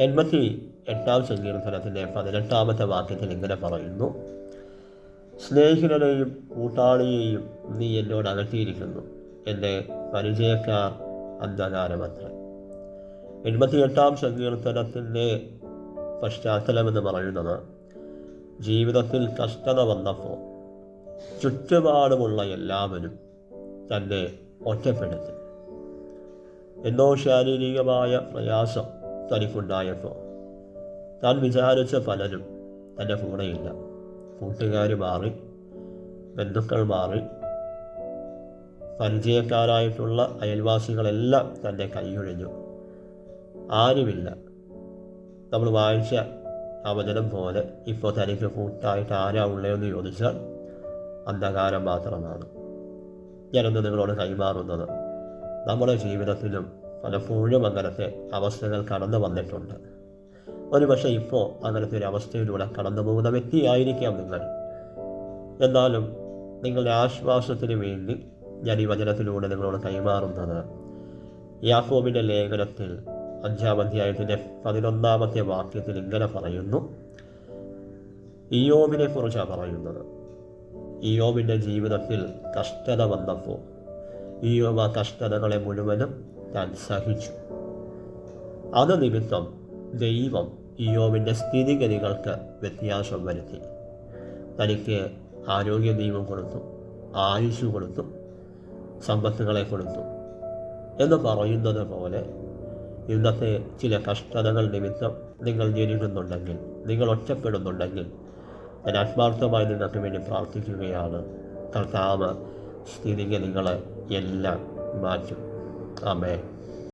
എൺപത്തി എട്ടാം സങ്കീർത്തനത്തിന്റെ പതിനെട്ടാമത്തെ വാക്യത്തിൽ ഇങ്ങനെ പറയുന്നു. സ്നേഹിതനെയും കൂട്ടാളിയെയും നീ എന്നോട് അകറ്റിയിരിക്കുന്നു. എന്റെ പരിചയക്കാർ അന്ധകാരമത്ര. എൺപത്തിയെട്ടാം സങ്കീർത്തനത്തിന്റെ പശ്ചാത്തലമെന്ന് പറയുന്നത് ജീവിതത്തിൽ കഷ്ടത വന്നപ്പോൾ ചുറ്റുപാടുമുള്ള എല്ലാവരും തന്നെ ഒറ്റപ്പെടുത്തി. എന്നോ ശാരീരികമായ പ്രയാസം തനിക്കുണ്ടായപ്പോൾ താൻ വിചാരിച്ച പലരും തന്റെ കൂടെയില്ല. കൂട്ടുകാർ മാറി ബന്ധുക്കൾ മാറി പരിചയക്കാരായിട്ടുള്ള അയൽവാസികളെല്ലാം തന്റെ കൈയൊഴിഞ്ഞു. ആരുമില്ല. നമ്മൾ വായിച്ച അവതരം പോലെ ഇപ്പോൾ തനിക്ക് കൂട്ടായിട്ട് ആരാ ഉള്ളതെന്ന് ചോദിച്ചാൽ അന്ധകാരം മാത്രമാണ്. ഞാനൊന്ന് നിങ്ങളോട് കൈമാറുന്നത് നമ്മുടെ ജീവിതത്തിലും പലപ്പോഴും അങ്ങനത്തെ അവസ്ഥകൾ കടന്നു വന്നിട്ടുണ്ട്. ഒരുപക്ഷെ ഇപ്പോൾ അങ്ങനത്തെ ഒരു അവസ്ഥയിലൂടെ കടന്നു പോകുന്ന വ്യക്തിയായിരിക്കാം നിങ്ങൾ. എന്നാലും നിങ്ങളുടെ ആശ്വാസത്തിന് വേണ്ടി ഞാൻ ഈ വചനത്തിലൂടെ നിങ്ങളോട് കൈമാറുന്നത് യാക്കോബിന്റെ ലേഖനത്തിൽ അഞ്ചാം അധ്യായത്തിന്റെ പതിനൊന്നാമത്തെ വാക്യത്തിൽ ഇങ്ങനെ പറയുന്നു. ഇയോബിനെ കുറിച്ചാണ് പറയുന്നത്. ഇയോബിന്റെ ജീവിതത്തിൽ കഷ്ടത വന്നപ്പോൾ ഇയോബ് ആ കഷ്ടതകളെ മുഴുവനും താൻ സഹിച്ചു. അത് നിമിത്തം ദൈവം ഇയോവിന്റെ സ്ഥിതിഗതികൾക്ക് വ്യത്യാസം വരുത്തി. തനിക്ക് ആരോഗ്യ ദൈവം കൊടുത്തു ആയുസ് കൊടുത്തു സമ്പത്തുകളെ കൊടുത്തു എന്ന് പറയുന്നത് പോലെ ഇന്നത്തെ ചില കഷ്ടതകൾ നിമിത്തം നിങ്ങൾ ജനിക്കുന്നുണ്ടെങ്കിൽ നിങ്ങൾ ഒറ്റപ്പെടുന്നുണ്ടെങ്കിൽ ഞാൻ ആത്മാർത്ഥമായി നിങ്ങൾക്ക് വേണ്ടി പ്രാർത്ഥിക്കുകയാണ്. കർത്താവ് സ്ഥിതിഗതികളെ എല്ലാം മാറ്റും. Amém.